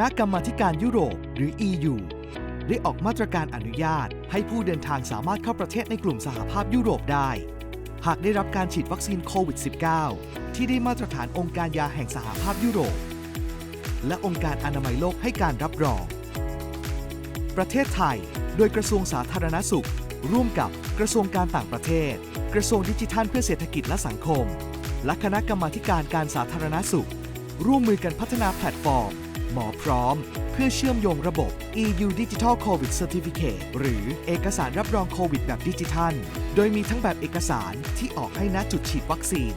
ณะกรรมาธิการยุโรป หรือ EU ได้ออกมาตรการอนุญาต ให้ผู้เดินทางสามารถเข้าประเทศในกลุ่มสหภาพยุโรปได้ หากได้รับการฉีดวัคซีนโควิด -19 ที่ได้มาตรฐานองค์การยาแห่งสหภาพยุโรป และองค์การอนามัยโลกให้การรับรอง ประเทศไทย โดยกระทรวงสาธารณสุข ร่วมกับกระทรวงการต่างประเทศ กระทรวงดิจิทัลเพื่อเศรษฐกิจและสังคม และคณะกรรมาการการสาธารณสุข ร่วมมือกันพัฒนาแพลตฟอร์ม หมอพร้อม เพื่อเชื่อมโยงระบบ EU Digital COVID Certificate หรือเอกสารรับรองโควิดแบบดิจิทัล โดยมีทั้งแบบเอกสารที่ออกให้ณจุดฉีดวัคซีน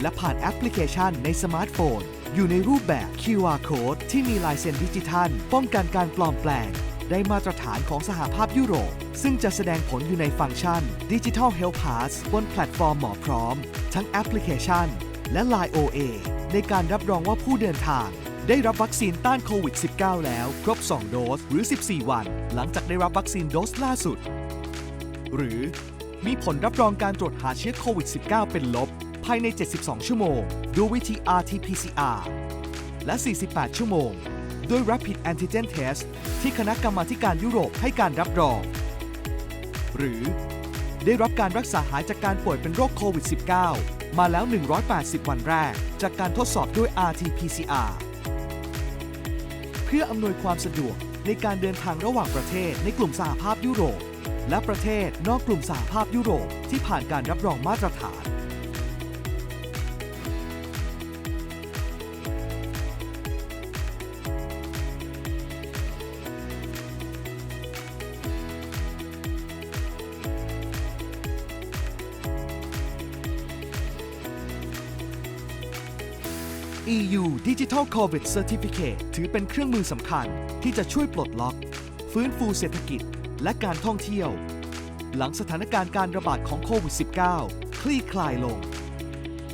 และผ่านแอปพลิเคชันในสมาร์ทโฟน อยู่ในรูปแบบ QR Code ที่มีลายเซ็นดิจิทัล ป้องกันการปลอมแปลงได้มาตรฐานของสหภาพยุโรป ซึ่งจะแสดงผลอยู่ในฟังก์ชัน Digital Health Pass บนแพลตฟอร์มหมอพร้อม ทั้งแอปพลิเคชัน และ Line OA ในการรับรองว่าผู้เดินทาง ได้รับวัคซีนต้านโควิด -19 แล้ว ครบ 2 โดสหรือ 14 วัน หลังจากได้รับวัคซีนโดสล่าสุด หรือมีผลรับรองการตรวจหาเชื้อโควิด -19 เป็นลบ ภายใน 72 ชั่วโมง ด้วยวิธี RT-PCR และ 48 ชั่วโมง ด้วย Rapid Antigen Test ที่คณะกรรมาการยุโรปให้การรับรอง หรือ ได้รับการรักษาหายจากการป่วยเป็นโรคโควิด -19 มาแล้ว 180 วันแรก จากการทดสอบด้วย RT-PCR พื่ออำนวยความสะดวกในการเดินทางระหว่างประเทศในกลุ่มสหภาพยุโรป และประเทศนอกกลุ่มสหภาพยุโรปที่ผ่านการรับรองมาตรฐาน EU Digital COVID Certificate ถือเป็นเครื่องมือสำคัญที่จะช่วยปลดล็อก ฟื้นฟูเศรษฐกิจและการท่องเที่ยว หลังสถานการณ์การระบาดของโควิด -19 คลี่คลายลง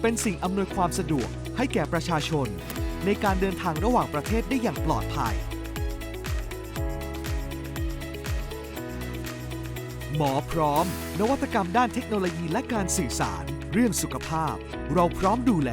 เป็นสิ่งอำนวยความสะดวกให้แก่ประชาชน ในการเดินทางระหว่างประเทศได้อย่างปลอดภัย หมอพร้อม นวัตกรรมด้านเทคโนโลยีและการสื่อสาร เรื่องสุขภาพ เราพร้อมดูแล